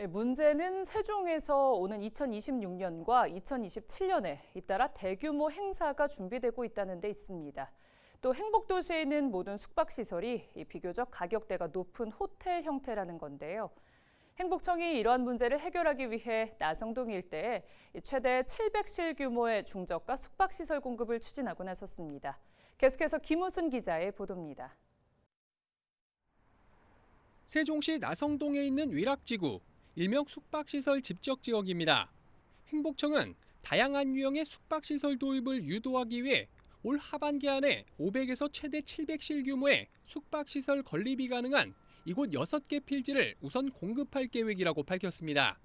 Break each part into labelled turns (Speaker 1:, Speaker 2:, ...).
Speaker 1: 예, 문제는 세종에서 오는 2026년과 2027년에 잇따라 대규모 행사가 준비되고 있다는 데 있습니다. 또 행복도시에 있는 모든 숙박시설이 이 비교적 가격대가 높은 호텔 형태라는 건데요. 행복청이 이러한 문제를 해결하기 위해 나성동 일대에 이 최대 700실 규모의 중저가 숙박시설 공급을 추진하고 나섰습니다. 계속해서 김우순 기자의 보도입니다.
Speaker 2: 세종시 나성동에 있는 위락지구, 일명 숙박시설 집적 지역입니다. 행복청은 다양한 유형의 숙박시설 도입을 유도하기 위해 올 하반기 안에 500에서 최대 700실 규모의 숙박시설 건립이 가능한 이곳 6개 필지를 우선 공급할 계획이라고 밝혔습니다.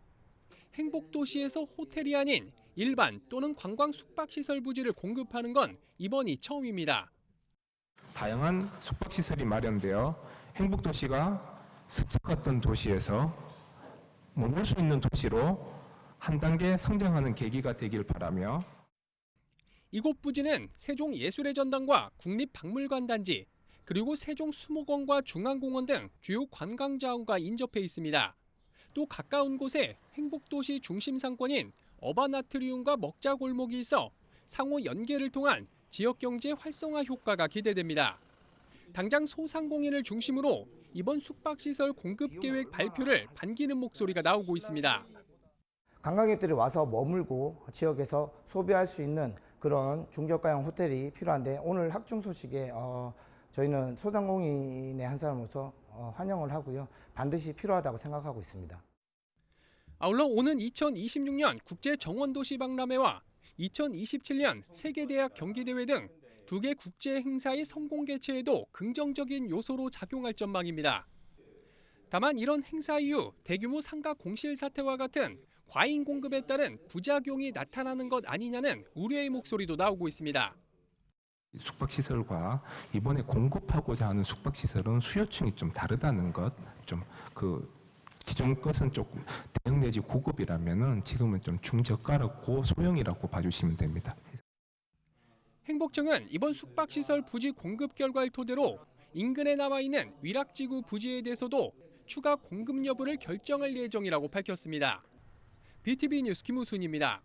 Speaker 2: 행복도시에서 호텔이 아닌 일반 또는 관광 숙박시설 부지를 공급하는 건 이번이 처음입니다.
Speaker 3: 다양한 숙박시설이 마련되어 행복도시가 스쳐갔던 도시에서 머물 수 있는 도시로 한 단계 성장하는 계기가 되길 바라며
Speaker 2: 이곳 부지는 세종 예술의 전당과 국립박물관 단지, 그리고 세종 수목원과 중앙공원 등 주요 관광 자원과 인접해 있습니다. 또 가까운 곳에 행복도시 중심 상권인 어바나트리움과 먹자 골목이 있어 상호 연계를 통한 지역 경제 활성화 효과가 기대됩니다. 당장 소상공인을 중심으로 이번 숙박시설 공급 계획 발표를 반기는 목소리가 나오고 있습니다.
Speaker 4: 관광객들이 와서 머물고 지역에서 소비할 수 있는 그런 중저가형 호텔이 필요한데 오늘 학중 소식에 어, 저희는 소상공인의 한 사람으로서 어, 환영을 하고요. 반드시 필요하다고 생각하고 있습니다.
Speaker 2: 아울러 오는 2026년 국제 정원도시 박람회와 2027년 세계대학 경기대회 등 두 개 국제 행사의 성공 개최에도 긍정적인 요소로 작용할 전망입니다. 다만 이런 행사 이후 대규모 상가 공실 사태와 같은 과잉 공급에 따른 부작용이 나타나는 것 아니냐는 우려의 목소리도 나오고 있습니다.
Speaker 3: 숙박시설과 이번에 공급하고자 하는 숙박시설은 수요층이 좀 다르다는 것, 좀그 기존 것은 조금 대형 내지 고급이라면은 지금은 좀 중저가로 고소형이라고 봐주시면 됩니다.
Speaker 2: 행복청은 이번 숙박시설 부지 공급 결과를 토대로 인근에 남아 있는 위락지구 부지에 대해서도 추가 공급 여부를 결정할 예정이라고 밝혔습니다. BTV 뉴스 김우순입니다.